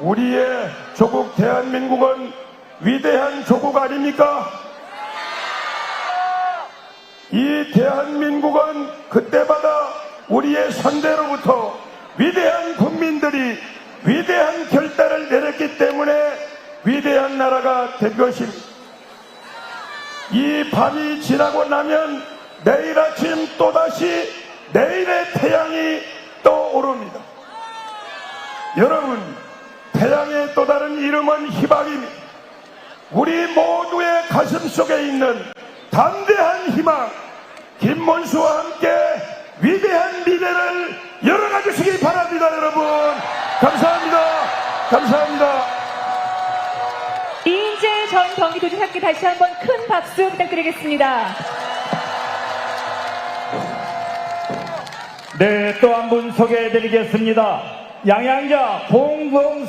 우리의 조국 대한민국은 위대한 조국 아닙니까? 이 대한민국은 그때마다 우리의 선대로부터 위대한 국민들이 위대한 결단을 내렸기 때문에 위대한 나라가 된 것입니다. 이 밤이 지나고 나면 내일 아침 또다시 내일의 태양이 떠오릅니다. 여러분, 태양의 또 다른 이름은 희망입니다. 우리 모두의 가슴 속에 있는 담대한 희망, 김문수와 함께 위대한 미래를 열어가 주시기 바랍니다, 여러분. 감사합니다. 감사합니다. 이인재 전 경기도지사께 다시 한번 큰 박수 부탁드리겠습니다. 네, 또 한 분 소개해 드리겠습니다. 양양자 봉봉선